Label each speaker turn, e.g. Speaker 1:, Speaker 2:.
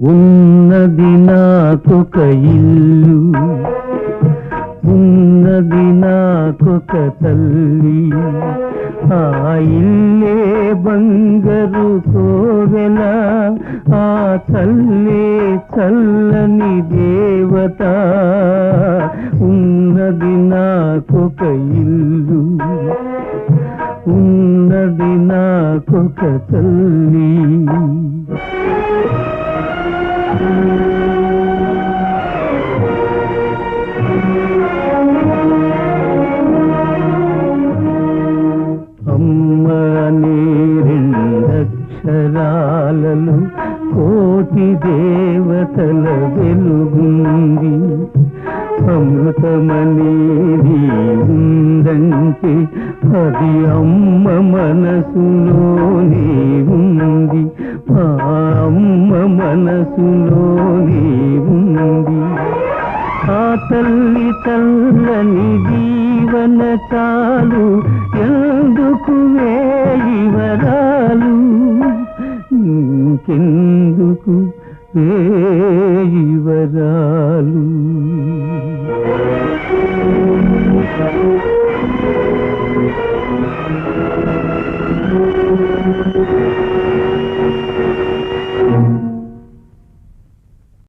Speaker 1: ఉన్నది నాకొక ఇల్లు ఉన్నది నాకొక తల్లి. ఆ ఇల్లే బంగరు కోవెల ఆ తల్లే చల్లని దేవత. ఉన్నది నాకొక ఇల్లు ఉన్నది నాకొక తల్లి. రెండక్షరాలలో కోటి దేవతల వెలుగుంది. అమృతమనేది ఉందంటే అది అమ్మ మనసులోనే ఉంది. ఆ అమ్మ మనసులోనే ఉంది. ఆ తల్లి తల్లని జీవన చాలు ఎందుకు వేయి? ఇంకెందుకు? వేయి